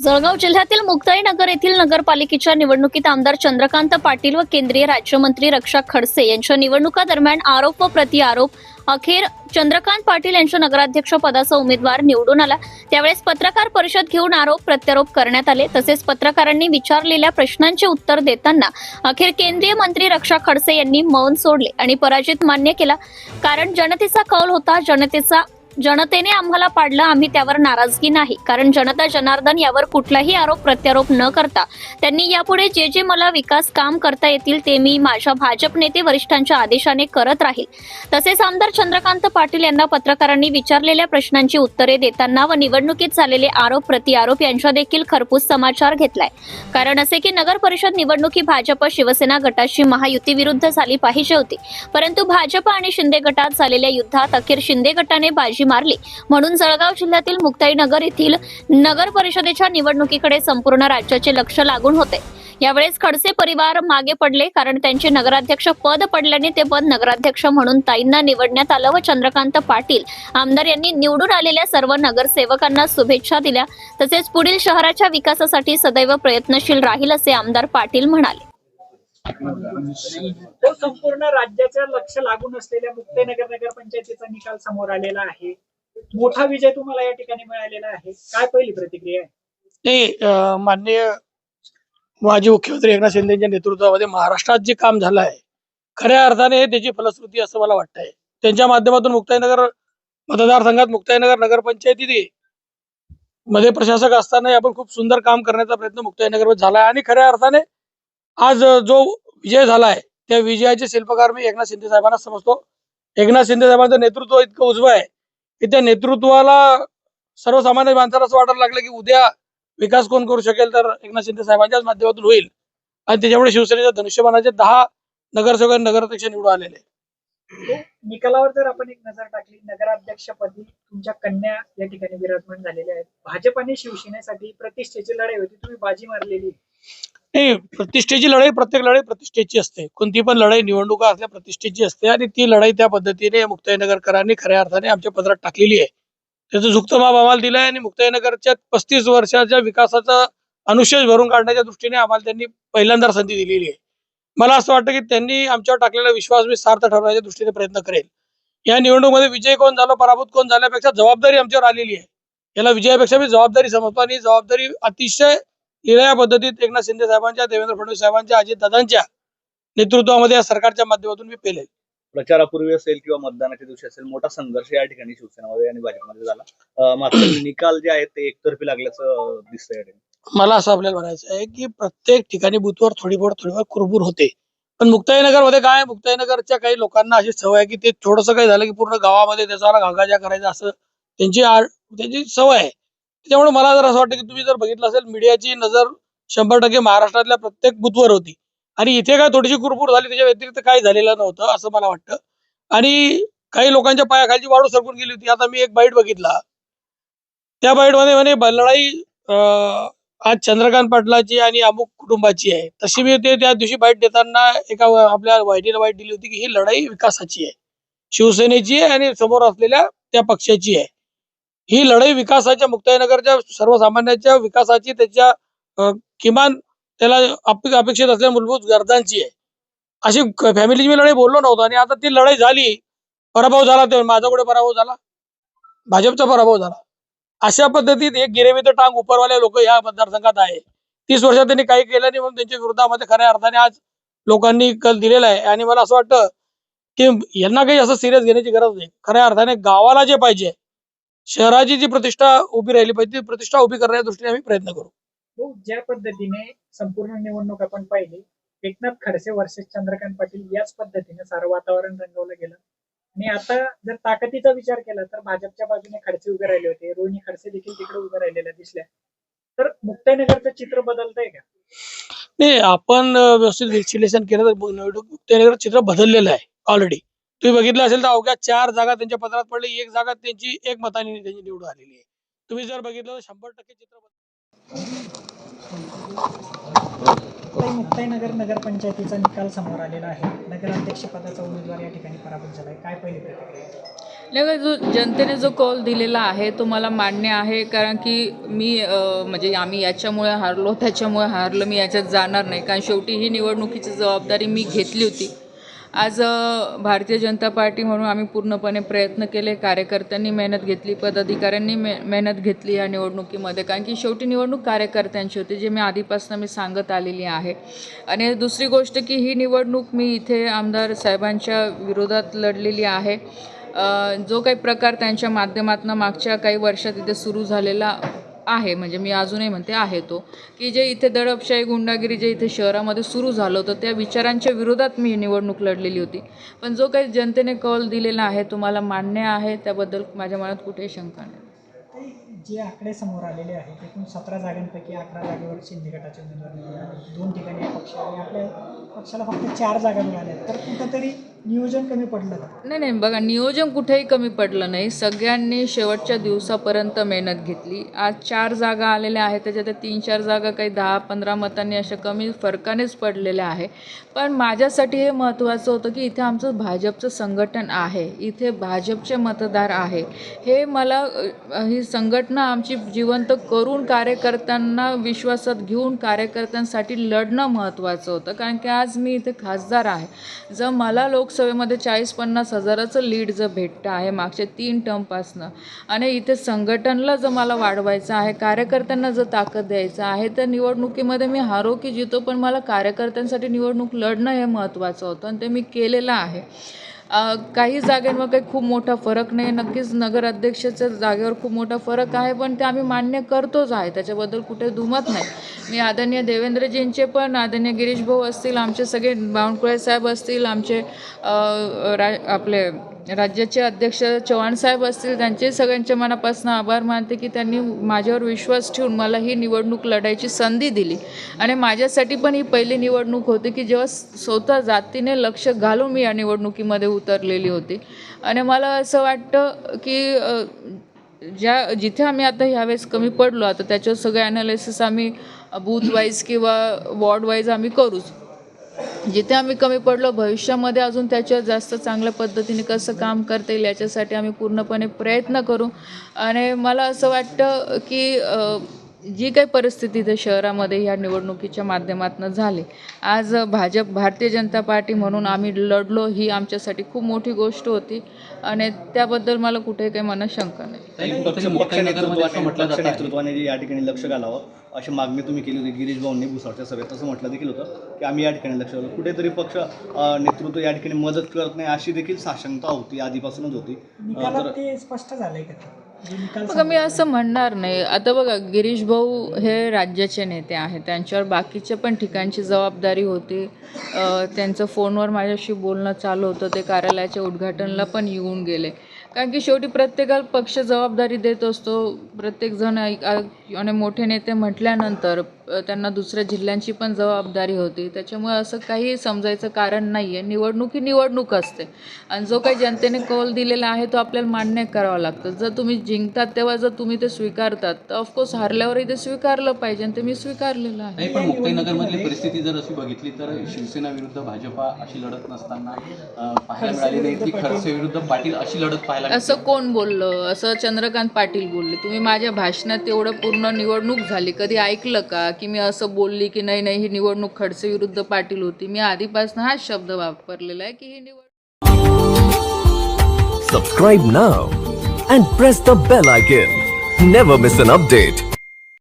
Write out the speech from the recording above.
जळगाव जिल्ह्यातील मुक्ताईनगर येथील नगरपालिकेच्या निवडणुकीत आमदार चंद्रकांत पाटील व केंद्रीय राज्यमंत्री रक्षा खडसे यांच्या निवडणुका दरम्यान आरोप व प्रतिआरोप अखेर चंद्रकांत पाटील यांच्या नगराध्यक्ष पदाचा उमेदवार निवडून आला. त्यावेळेस पत्रकार परिषद घेऊन आरोप प्रत्यारोप करण्यात आले. तसेच पत्रकारांनी विचारलेल्या प्रश्नांचे उत्तर देताना अखेर केंद्रीय मंत्री रक्षा खडसे यांनी मौन सोडले आणि पराजित मान्य केला. कारण जनतेचा कौल होता. जनतेचा जनतेने आम्हाला पाडलं आम्ही त्यावर नाराजगी नाही. कारण जनता जनार्दन यावर कुठलाही आरोप प्रत्यारोप न करता त्यांनी यापुढे जे जे मला विकास काम करता येतील ते मी माझ्या भाजप नेते वरिष्ठांच्या आदेशाने करत राहील. तसेच आमदार चंद्रकांत पाटील यांना पत्रकारांनी विचारलेल्या प्रश्नांची उत्तरे देताना व निवडणुकीत झालेले आरोप प्रतिआरोप यांच्या देखील खरपूस समाचार घेतलाय. कारण असे की नगर परिषद निवडणूक ही भाजप शिवसेना गटाची महायुती विरुद्ध झाली पाहिजे होती. परंतु भाजप आणि शिंदे गटात झालेल्या युद्धात अखेर शिंदे गटाने बाजी मारली. म्हणून जळगाव जिल्ह्यातील मुक्ताईनगर येथील नगर परिषदेच्या निवडणुकीकडे संपूर्ण राज्याचे लक्ष लागून होते. यावेळेस खडसे परिवार मागे पडले कारण त्यांचे नगराध्यक्ष पद पडल्याने ते पद नगराध्यक्ष म्हणून ताईंना निवडण्यात आलं व चंद्रकांत पाटील आमदार यांनी निवडून आलेल्या सर्व नगरसेवकांना शुभेच्छा दिल्या. तसेच पुढील शहराच्या विकासासाठी सदैव प्रयत्नशील राहील असे आमदार पाटील म्हणाले. तो संपूर्ण राज्याचं लक्ष लागून असलेल्या मुक्तनगर नगरपंचायतीचा निकाल समोर आलेला आहे. मोठा विजय तुम्हाला या ठिकाणी मिळालेला आहे. काय पहिली प्रतिक्रिया आहे? नाही माननीय माजी मुख्यमंत्री एकनाथ शिंदेच्या नेतृत्वामध्ये महाराष्ट्रात जे काम झालं आहे खऱ्या अर्थाने हे त्याची फलश्रुती असं मला वाटतंय. त्यांच्या माध्यमातून मुक्ताईनगर मतदारसंघात मुक्ताईनगर नगरपंचायती मध्ये प्रशासक असताना आपण खूप सुंदर काम करण्याचा प्रयत्न मुक्ताईनगर झाला आहे आणि खऱ्या अर्थाने आज जो विजय झाला आहे त्या विजयाचे शिल्पकार मी एकनाथ शिंदे साहेबांना समजतो. एकनाथ शिंदे साहेबांचं नेतृत्व इतकं उजवं आहे की त्या नेतृत्वाला सर्वसामान्य माणसाला असं वाटायला लागलं की उद्या विकास कोण करू शकेल तर एकनाथ शिंदे साहेबांच्याच माध्यमातून होईल. आणि त्याच्यामुळे शिवसेनेच्या धनुष्यबाणाचे दहा नगरसेवक आणि नगराध्यक्ष निवडून आलेले. निकालावर जर आपण एक नजर टाकली नगराध्यक्षपदी तुमच्या कन्या या ठिकाणी विराजमान झालेल्या आहेत. भाजप आणि शिवसेनेसाठी प्रतिष्ठेची लढाई होती तुम्ही बाजी मारलेली. नाही प्रतिष्ठेची लढाई प्रत्येक लढाई प्रतिष्ठेची असते. कोणती पण लढाई निवडणुका असल्या प्रतिष्ठेची असते आणि ती लढाई त्या पद्धतीने मुक्ताईनगरकरांनी खऱ्या अर्थाने आमच्या पत्रात टाकलेली आहे. त्याचं झुकतं माप आम्हाला दिलं आहे आणि मुक्ताईनगरच्या पस्तीस वर्षाच्या विकासाचा अनुशेष भरून काढण्याच्या दृष्टीने आम्हाला त्यांनी पहिल्यांदा संधी दिलेली आहे. मला असं वाटतं की त्यांनी आमच्यावर टाकलेला विश्वास मी सार्थ ठरवण्याच्या दृष्टीने प्रयत्न करेल. या निवडणुकीमध्ये विजय कोण झाला पराभूत कोण झाल्यापेक्षा जबाबदारी आमच्यावर आलेली आहे. याला विजयापेक्षा मी जबाबदारी समजतो आणि जबाबदारी अतिशय लिहिल्या पद्धतीत एकनाथ शिंदे साहेबांच्या देवेंद्र फडणवीस साहेबांच्या अजित दादांच्या नेतृत्वामध्ये या सरकारच्या माध्यमातून मी पेलेल. प्रचारापूर्वी असेल किंवा मतदानाच्या दिवशी असेल मोठा संघर्ष या ठिकाणी शिवसेनेमध्ये आणि भाजपमध्ये झाला. मात्र निकाल जे आहेत ते एकतर्फी लागल्याचं दिसतंय या. मला असं आपल्याला म्हणायचं आहे की प्रत्येक ठिकाणी बुथवर थोडीफार थोडीफार कुरबूर होते. पण मुक्ताईनगरमध्ये काय आहे, मुक्ताईनगरच्या काही लोकांना अशी सवय आहे की ते थोडंसं काही झालं की पूर्ण गावामध्ये त्याचा घागाजा करायचा असं त्यांची त्यांची सवय आहे. त्यामुळे मला जर असं वाटतं की तुम्ही जर बघितलं असेल मीडियाची नजर शंभर टक्के महाराष्ट्रातल्या प्रत्येक बुथवर होती. आणि इथे काय थोडीशी कुरपूर झाली त्याच्या व्यतिरिक्त काही झालेलं नव्हतं असं मला वाटतं. आणि काही लोकांच्या पायाखालची वाढू सरकून गेली होती. आता मी एक बाईट बघितला. त्या बाईटमध्ये म्हणे ब- लढाई आज चंद्रकांत पाटलाची आणि अमुक कुटुंबाची आहे. तशी मी ते त्या दिवशी बाईट देताना एका आपल्या वाहिनीला बाईट दिली होती की ही लढाई विकासाची आहे. शिवसेनेची आहे आणि समोर असलेल्या त्या पक्षाची आहे. ही लढाई विकासाच्या मुक्ताईनगरच्या सर्वसामान्यांच्या विकासाची त्याच्या किमान त्याला अपेक्षित असलेल्या मूलभूत गरजांची आहे. अशी फॅमिलीची मी लढाई बोललो नव्हतो आणि आता ती लढाई झाली पराभव झाला ते माझा कुठे पराभव झाला? भाजपचा पराभव झाला. अशा पद्धतीत एक गिरेवित टांग उपरवाले लोक या मतदारसंघात आहे. तीस वर्षात त्यांनी काही केलं नाही म्हणून त्यांच्या विरोधामध्ये खऱ्या अर्थाने आज लोकांनी कल दिलेला आहे. आणि मला असं वाटतं की यांना काही असं सिरियस घेण्याची गरज नाही. खऱ्या अर्थाने गावाला जे पाहिजे शहराची जी प्रतिष्ठा उभी राहिली पाहिजे ती प्रतिष्ठा उभी करण्याच्या दृष्टीने आम्ही प्रयत्न करू. तो ज्या पद्धतीने संपूर्ण निवडणूक आपण पाहिली एकनाथ खडसे वर्सेस चंद्रकांत पाटील याच पद्धतीने सारं वातावरण रंगवलं गेलं. आणि आता जर ताकदीचा विचार केला तर भाजपच्या बाजूने खडसे उभे राहिले होते रोहिणी खडसे देखील तिकडे उभे राहिलेल्या दिसल्या. तर मुक्ताईनगरचं चित्र बदलतंय का? नाही आपण व्यवस्थित विश्लेषण केलं तर निवडणूक मुक्ताईनगर चित्र बदललेलं आहे ऑलरेडी तुम्ही बघितलं असेल तर अवघ्या चार जागा त्यांच्या पत्रात पडली. एक जागा त्यांची एक मताने त्यांची निवडून आलेली आहे. तुम्ही जर बघितलं तर शंभर टक्के चित्र बदल- ताई, मुक्ताईनगर नगरपंचायतीचा निकाल समोर आलेला आहे. नगराध्यक्ष पदाचा उमेदवार या ठिकाणी पराभूत झालाय. काय पहिली प्रतिक्रिया जो जनतेने जो कौल दिलेला आहे तो मला मान्य आहे. कारण की मी म्हणजे आम्ही याच्यामुळे हारलो त्याच्यामुळे हारलो मी याच्यात जाणार नाही. कारण शेवटी ही निवडणुकीची जबाबदारी मी घेतली होती. आज भारतीय जनता पार्टी म्हणून आम्ही पूर्णपणे प्रयत्न केले कार्यकर्त्यांनी मेहनत घेतली पदाधिकाऱ्यांनी मे मेहनत घेतली या निवडणुकीमध्ये. कारण की शेवटी निवडणूक कार्यकर्त्यांची होती जे मी आधीपासून मी सांगत आलेली आहे. आणि दुसरी गोष्ट की ही निवडणूक मी इथे आमदार साहेबांच्या विरोधात लढलेली आहे. जो काही प्रकार त्यांच्या माध्यमातून मागच्या काही वर्षात इथे सुरू झालेला आहे म्हणजे मी अजूनही म्हणते आहे तो. की जे इथे दडपशाही गुंडागिरी जे इथे शहरामध्ये सुरू झालं होतं त्या विचारांच्या विरोधात मी निवडणूक लढलेली होती. पण जो काही जनतेने कौल दिलेला आहे तो मला मान्य आहे त्याबद्दल माझ्या मनात कुठेही शंका नाही. जे आकडे समोर आलेले आहेत एकूण सतरा जागांपैकी अकरा जागेवर शिंदे गटाचे उमेदवार निवडून दोन ठिकाणी अपक्ष आणि आपल्या पक्षाला फक्त चार जागा मिळाल्या तर कुठंतरी नियोजन कमी पडलं का? नाही नाही बघा नियोजन कुठेही कमी पडलं नाही. सगळ्यांनी शेवटच्या दिवसापर्यंत मेहनत घेतली. आज चार जागा आलेल्या आहेत त्याच्यात तीन चार जागा काही दहा पंधरा मतांनी अशा कमी फरकानेच पडलेल्या आहे पण माझ्यासाठी हे महत्त्वाचं होतं की इथे आमचं भाजपचं संघटन आहे. इथे भाजपचे मतदार आहे. हे मला ही संघटना आमची जिवंत करून कार्यकर्त्यांना विश्वासात घेऊन कार्यकर्त्यांसाठी लढणं महत्त्वाचं होतं. कारण की आज मी इथे खासदार आहे. जर मला लोकसभेमध्ये चाळीस पन्नास हजाराचं लीड जर भेटतं आहे मागच्या तीन टर्मपासनं आणि इथे संघटनला जर मला वाढवायचं आहे कार्यकर्त्यांना जर ताकद द्यायचं आहे तर निवडणुकीमध्ये मी हारो की जितो पण मला कार्यकर्त्यांसाठी निवडणूक लढणं हे महत्त्वाचं होतं आणि ते मी केलेलं आहे. काही जागेंवर काही खूप मोठा फरक नाही. नक्कीच नगराध्यक्षाच्या जागेवर खूप मोठा फरक आहे पण ते आम्ही मान्य करतोच आहे. त्याच्याबद्दल कुठे दुमत नाही. मी आदरणीय देवेंद्रजींचे पण आदरणीय गिरीश भाऊ असतील आमचे सगळे बावनकुळे साहेब असतील आमचे रा आपले राज्याचे अध्यक्ष चव्हाणसाहेब असतील त्यांचे सगळ्यांच्या मनापासून आभार मानते की त्यांनी माझ्यावर विश्वास ठेवून मला ही निवडणूक लढायची संधी दिली. आणि माझ्यासाठी पण ही पहिली निवडणूक होती की जेव्हा स्वतः जातीने लक्ष घालून मी या निवडणुकीमध्ये उतरलेली होती. आणि मला असं वाटतं की ज्या जिथे आम्ही आता ह्यावेळेस कमी पडलो आता त्याच्यावर सगळे ॲनालिसिस आम्ही बूथ वाईज किंवा वॉर्ड वाईज आम्ही करूच. जिथे आम्ही कमी पडलो भविष्यामध्ये अजून त्याच्यावर जास्त चांगल्या पद्धतीने कसं काम करता येईल याच्यासाठी आम्ही पूर्णपणे प्रयत्न करू. आणि मला असं वाटतं की जी काही परिस्थिती इथे शहरामध्ये ह्या निवडणुकीच्या माध्यमातून झाली. आज भाजप भारतीय जनता पार्टी म्हणून आम्ही लढलो ही आमच्यासाठी खूप मोठी गोष्ट होती आणि त्याबद्दल मला कुठेही काही मनात शंका नाही नेतृत्वाने या ठिकाणी लक्ष घालावं अशी मागणी तुम्ही केली होती गिरीश भाऊंनी भुसावळच्या सभेत. असं म्हटलं देखील होतं की आम्ही या ठिकाणी लक्ष घालू. कुठेतरी पक्ष नेतृत्व या ठिकाणी मदत करत नाही अशी देखील साशंकता होती आधीपासूनच होती. स्पष्ट झालंय का? बघा मी असं म्हणणार नाही. आता बघा गिरीश भाऊ हे राज्याचे नेते आहेत. त्यांच्यावर बाकीच्या पण ठिकाणची जबाबदारी होती. त्यांचं फोनवर माझ्याशी बोलणं चालू होतं. ते कार्यालयाच्या उद्घाटनला पण येऊन गेले. कारण की शेवटी प्रत्येकाला पक्ष जबाबदारी देत असतो. प्रत्येकजण आणि मोठे नेते म्हटल्यानंतर त्यांना दुसऱ्या जिल्ह्यांची पण जबाबदारी होती. त्याच्यामुळे असं काही समजायचं कारण नाही आहे निवडणूक ही निवडणूक असते. आणि जो काही जनतेने कौल दिलेला आहे तो आपल्याला मान्य करावा लागतं. जर तुम्ही जिंकतात तेव्हा जर तुम्ही ते स्वीकारतात तर ऑफकोर्स हारल्यावरही ते स्वीकारलं पाहिजे आणि ते मी स्वीकारलेलं आहे. नाही पण मुक्ताईनगरमधली परिस्थिती जर अशी बघितली तर शिवसेना विरुद्ध भाजपा अशी लढत नसताना अं, पाहायला मिळाली नाही. की खडसे विरुद्ध पाटील अशी लढत पाहायला. असं कोण बोललं? असं चंद्रकांत पाटील बोलले. तुम्ही माझ्या भाषणात एवढं पूर्ण निवडणूक झाली. कधी ऐकलं का? की मी असं बोलली की नाही नाही ही निवडणूक खडसे विरुद्ध पाटील होती. मी आधीपासून हाच शब्द वापरलेला आहे की ही निवड subscribe now and press the bell icon never miss an update